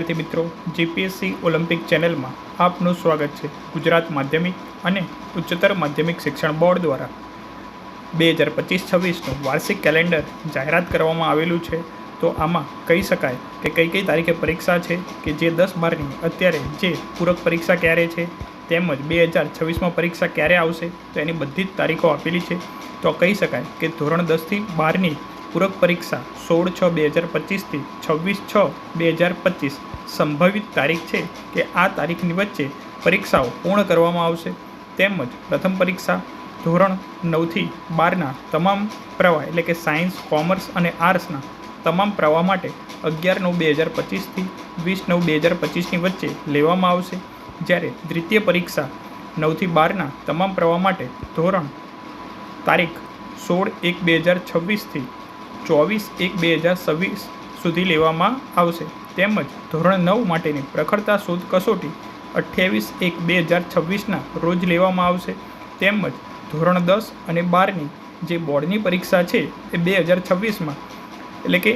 વિદ્યાર્થી મિત્રો GPSC Olympic ચેનલમાં આપનું સ્વાગત છે ગુજરાત માધ્યમિક અને ઉચ્ચતર માધ્યમિક શિક્ષણ બોર્ડ દ્વારા. બે હજાર પચીસ છવ્વીસનું વાર્ષિક કેલેન્ડર જાહેરાત કરવામાં આવેલું છે. તો આમાં કહી શકાય કે કઈ કઈ તારીખે પરીક્ષા છે કે જે દસ બારની અત્યારે જે પૂરક પરીક્ષા ક્યારે છે, તેમજ બે હજાર છવ્વીસમાં પરીક્ષા ક્યારે આવશે, તો એની બધી જ તારીખો આપેલી છે. તો કહી શકાય કે ધોરણ દસથી બારની પૂરક પરીક્ષા સોળ છ બે હજાર પચીસથી છવ્વીસ છ બે હજાર પચીસ. સંભવિત તારીખ છે કે આ તારીખની વચ્ચે પરીક્ષાઓ પૂર્ણ કરવામાં આવશે. તેમજ પ્રથમ પરીક્ષા ધોરણ નવથી બારના તમામ પ્રવાહ એટલે કે સાયન્સ, કોમર્સ અને આર્ટ્સના તમામ પ્રવાહ માટે અગિયાર નવ બે હજાર પચીસથી વીસ નવ બે હજાર પચીસની વચ્ચે લેવામાં આવશે. જ્યારે દ્વિતીય પરીક્ષા નવથી બારના તમામ પ્રવાહ માટે ધોરણ તારીખ સોળ એક બે હજાર છવ્વીસથી ચોવીસ એક બે હજાર છવ્વીસ સુધી લેવામાં આવશે. તેમજ ધોરણ નવ માટેની પ્રખરતા શોધ કસોટી અઠ્યાવીસ એક બે હજાર છવ્વીસના રોજ લેવામાં આવશે. તેમજ ધોરણ દસ અને બારની જે બોર્ડની પરીક્ષા છે એ બે હજાર છવ્વીસમાં, એટલે કે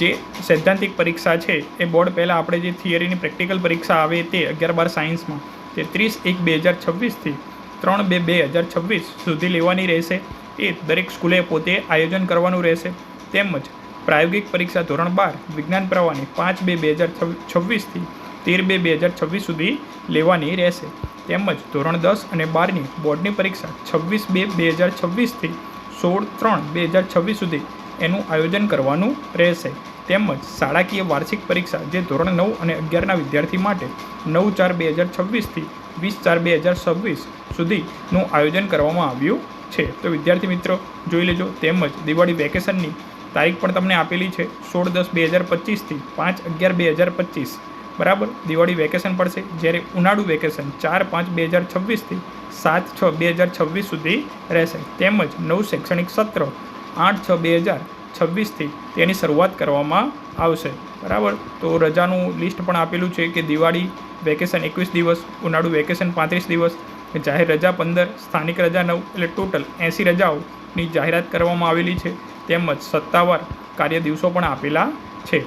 જે સૈદ્ધાંતિક પરીક્ષા છે એ બોર્ડ પહેલાં આપણે જે થિયરીની પ્રેક્ટિકલ પરીક્ષા આવે તે અગિયાર બાર સાયન્સમાં, તે ત્રીસ એક બે હજાર છવ્વીસથી ત્રણ બે બે હજાર છવ્વીસ સુધી લેવાની રહેશે. એ દરેક સ્કૂલે પોતે આયોજન કરવાનું રહેશે. તેમજ પ્રાયોગિક પરીક્ષા ધોરણ બાર વિજ્ઞાન પ્રવાહની પાંચ બે બે હજાર છવ્વીસથી તેર બે બે હજાર છવ્વીસ સુધી લેવાની રહેશે. તેમજ ધોરણ દસ અને બારની બોર્ડની પરીક્ષા છવ્વીસ બે બે હજાર છવ્વીસથી સોળ ત્રણ બે હજાર છવ્વીસ સુધી એનું આયોજન કરવાનું રહેશે. તેમજ શાળાકીય વાર્ષિક પરીક્ષા જે ધોરણ નવ અને અગિયારના વિદ્યાર્થી માટે નવ ચાર બે હજાર છવ્વીસથી વીસ ચાર બે હજાર છવ્વીસ સુધીનું આયોજન કરવામાં આવ્યું છે. તો વિદ્યાર્થી મિત્રો, જોઈ લેજો. તેમજ દિવાળી વેકેશનની તારીખ પણ તમને આપેલી છે સોળ દસ બે હજાર પચીસથી પાંચ અગિયાર બે હજાર પચીસ. બરાબર? દિવાળી વેકેશન પડશે. જ્યારે ઉનાળુ વેકેશન ચાર પાંચ બે હજાર છવ્વીસથી સાત છ બે હજાર છવ્વીસ સુધી રહેશે. તેમજ નવ શૈક્ષણિક સત્ર આઠ છ બે હજાર છવ્વીસથી તેની શરૂઆત કરવામાં આવશે. બરાબર? તો રજાનું લિસ્ટ પણ આપેલું છે કે દિવાળી વેકેશન એકવીસ દિવસ, ઉનાળુ વેકેશન પાંત્રીસ દિવસ, જાહેર રજા પંદર, સ્થાનિક રજા નવ, એટલે ટોટલ એંસી રજાઓની જાહેરાત કરવામાં આવેલી છે. તેમજ સત્તાવાર કાર્ય દિવસો પણ આપેલા છે.